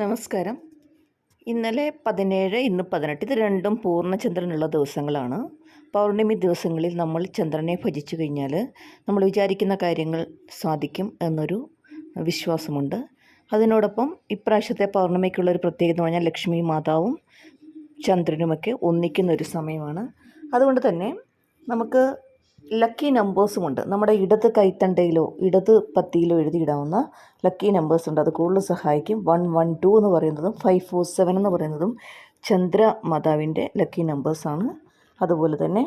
നമസ്കാരം. ഇന്നലെ പതിനേഴ് ഇന്ന് പതിനെട്ട് ഇത് രണ്ടും പൂർണചന്ദ്രനുള്ള ദിവസങ്ങളാണ്. പൗർണമി ദിവസങ്ങളിൽ നമ്മൾ ചന്ദ്രനെ ഭജിച്ചു കഴിഞ്ഞാൽ നമ്മൾ വിചാരിക്കുന്ന കാര്യങ്ങൾ സാധിക്കും എന്നൊരു വിശ്വാസമുണ്ട്. അതിനോടൊപ്പം ഇപ്രാവശ്യത്തെ പൗർണമിക്കുള്ള ഒരു പ്രത്യേകത എന്ന് പറഞ്ഞാൽ ലക്ഷ്മി മാതാവും ചന്ദ്രനുമൊക്കെ ഒന്നിക്കുന്ന ഒരു സമയമാണ്. അതുകൊണ്ട് തന്നെ നമുക്ക് ലക്കി നമ്പേഴ്സുമുണ്ട് നമ്മുടെ ഇടത് കൈത്തണ്ടയിലോ ഇടത് പത്തിയിലോ എഴുതിയിടാവുന്ന ലക്കി നമ്പേഴ്സ് ഉണ്ട്. അത് കൂടുതൽ സഹായിക്കും. വൺ വൺ ടു എന്ന് പറയുന്നതും ഫൈവ് ഫോർ സെവൻ എന്ന് പറയുന്നതും ചന്ദ്ര മാതാവിന്റെ ലക്കി നമ്പേഴ്സാണ് അതുപോലെ തന്നെ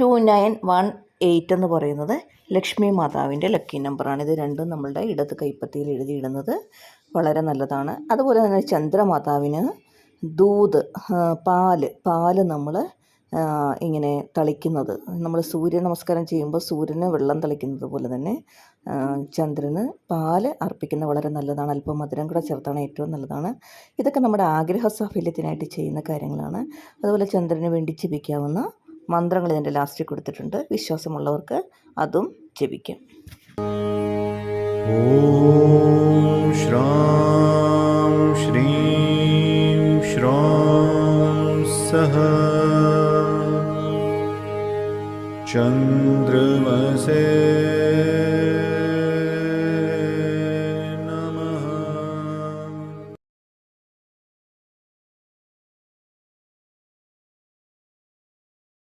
ടു നയൻ വൺ എയ്റ്റ് എന്ന് പറയുന്നത് ലക്ഷ്മി മാതാവിന്റെ ലക്കി നമ്പറാണ് ഇത് രണ്ടും നമ്മളുടെ ഇടത് കൈപ്പത്തിയിൽ എഴുതിയിടുന്നത് വളരെ നല്ലതാണ്. അതുപോലെ തന്നെ ചന്ദ്രമാതാവിന് ദൂത് പാൽ പാൽ നമ്മൾ ഇങ്ങനെ തളിക്കുന്നത്. നമ്മൾ സൂര്യ നമസ്കാരം ചെയ്യുമ്പോൾ സൂര്യന് വെള്ളം തളിക്കുന്നത് പോലെ തന്നെ ചന്ദ്രന് പാൽ അർപ്പിക്കുന്നത് വളരെ നല്ലതാണ്. അല്പം മധുരം കൂടെ ചേർത്താണ് ഏറ്റവും നല്ലതാണ്. ഇതൊക്കെ നമ്മുടെ ആഗ്രഹ സാഫല്യത്തിനായിട്ട് ചെയ്യുന്ന കാര്യങ്ങളാണ്. അതുപോലെ ചന്ദ്രന് വേണ്ടി ജപിക്കാവുന്ന മന്ത്രങ്ങൾ ഇതിന്റെ ലാസ്റ്റിൽ കൊടുത്തിട്ടുണ്ട്. വിശ്വാസമുള്ളവർക്ക് അതും ജപിക്കാം. ഓം ശ്രോ ശ്രീം സഹ चन्द्रमसे